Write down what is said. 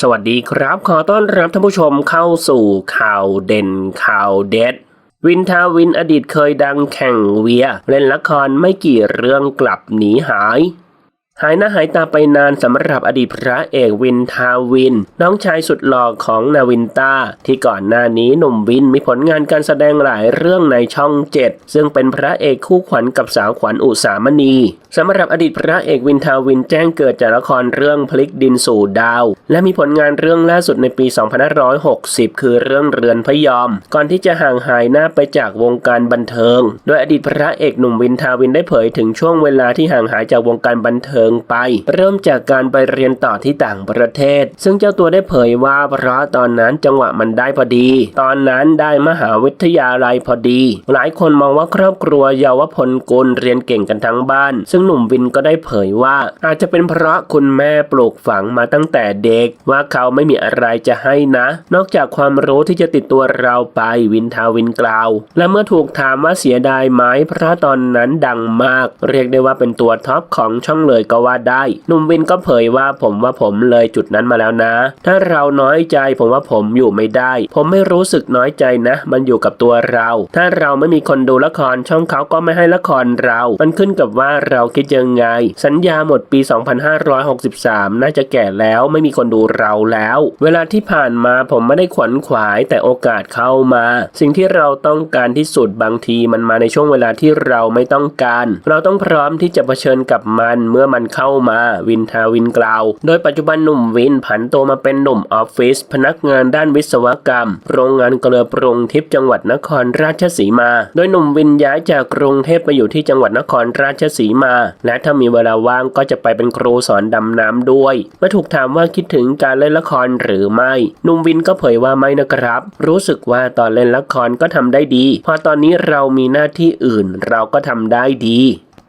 สวัสดีครับ ขอต้อนรับท่านผู้ชมเข้าสู่ข่าวเด่นข่าวเด็ด วินทาวินอดีตเคยดังแข่งเวีย เล่นละครไม่กี่เรื่องกลับหนีหาย หายหน้าหายตาไปนานสำหรับอดีตพระเอกวินทาวิน น้องชายสุดหล่อของนาวินตาที่ก่อนหน้านี้หนุ่มวินมีผลงานการแสดงหลายเรื่องในช่องเจ็ดซึ่งเป็นพระเอกคู่ขวัญกับสาวขวัญอุสามณีสำหรับอดีตพระเอกวินทาวินแจ้งเกิดจากละครเรื่องพลิกดินสู่ดาว และมีผลงานเรื่องล่าสุดในปี 2560 คือเรื่องเรือนพยอม ก่อนที่จะห่างหายหน้าไปจากวงการบันเทิง โดยอดีตพระเอกหนุ่มวินทาวินได้เผยถึงช่วงเวลาที่ห่างหายจากวงการบันเทิงไป เริ่มจากการไปเรียนต่อที่ต่างประเทศ ซึ่งเจ้าตัวได้เผยว่าเพราะตอนนั้นจังหวะมันได้พอดี ตอนนั้นได้มหาวิทยาลัยพอดี หลายคนมองว่าครอบครัวเยาวพลกุลเรียนเก่งกันทั้งบ้าน ซึ่งหนุ่มวินก็ได้เผยว่า อาจจะเป็นเพราะคุณแม่ปลูกฝังมาตั้งแต่เด็ก ว่าเขาไม่มีอะไรจะให้นะ นอกจากความรู้ที่จะติดตัวเราไปวินทาวินกล่าว และเมื่อถูกถามว่าเสียดายไหมเพราะตอนนั้นดังมาก เรียกได้ว่าเป็นตัวท็อปของช่องเลยกก็ว่าได้ หนุ่มวินก็เผยว่าผมว่าผมเลยจุดนั้นมาแล้วนะ ถ้าเราน้อยใจผมว่าผมอยู่ไม่ได้ ผมไม่รู้สึกน้อยใจนะ มันอยู่กับตัวเรา ถ้าเราไม่มีคนดูละครช่องเขาก็ไม่ให้ละครเรา มันขึ้นกับว่าเราคิดยังไง สัญญาหมดปี 2563 น่าจะแก่แล้วไม่มีคนดูเราแล้ว เวลาที่ผ่านมาผมไม่ได้ขวนขวายแต่โอกาสเข้ามา สิ่งที่เราต้องการที่สุดบางทีมันมาในช่วงเวลาที่เราไม่ต้องการ เราต้องพร้อมที่จะเผชิญกับมันเมื่อมันเข้ามา วินทาวินกล่าว โดยปัจจุบันหนุ่มวินผันตัวมาเป็นหนุ่มออฟฟิศพนักงานด้านวิศวกรรม โรงงานเกลือปรุงทิพย์จังหวัดนครราชสีมา โดยหนุ่มวินย้ายจากกรุงเทพไปอยู่ที่จังหวัดนครราชสีมา และถ้ามีเวลาว่างก็จะไปเป็นครูสอนดำน้ำด้วย เมื่อถูกถามว่าคิดถึงการเล่นละครหรือไม่หนุ่มวินก็เผยว่าไม่นะครับ รู้สึกว่าตอนเล่นละครก็ทำได้ดี พอตอนนี้เรามีหน้าที่อื่นเราก็ทำได้ดี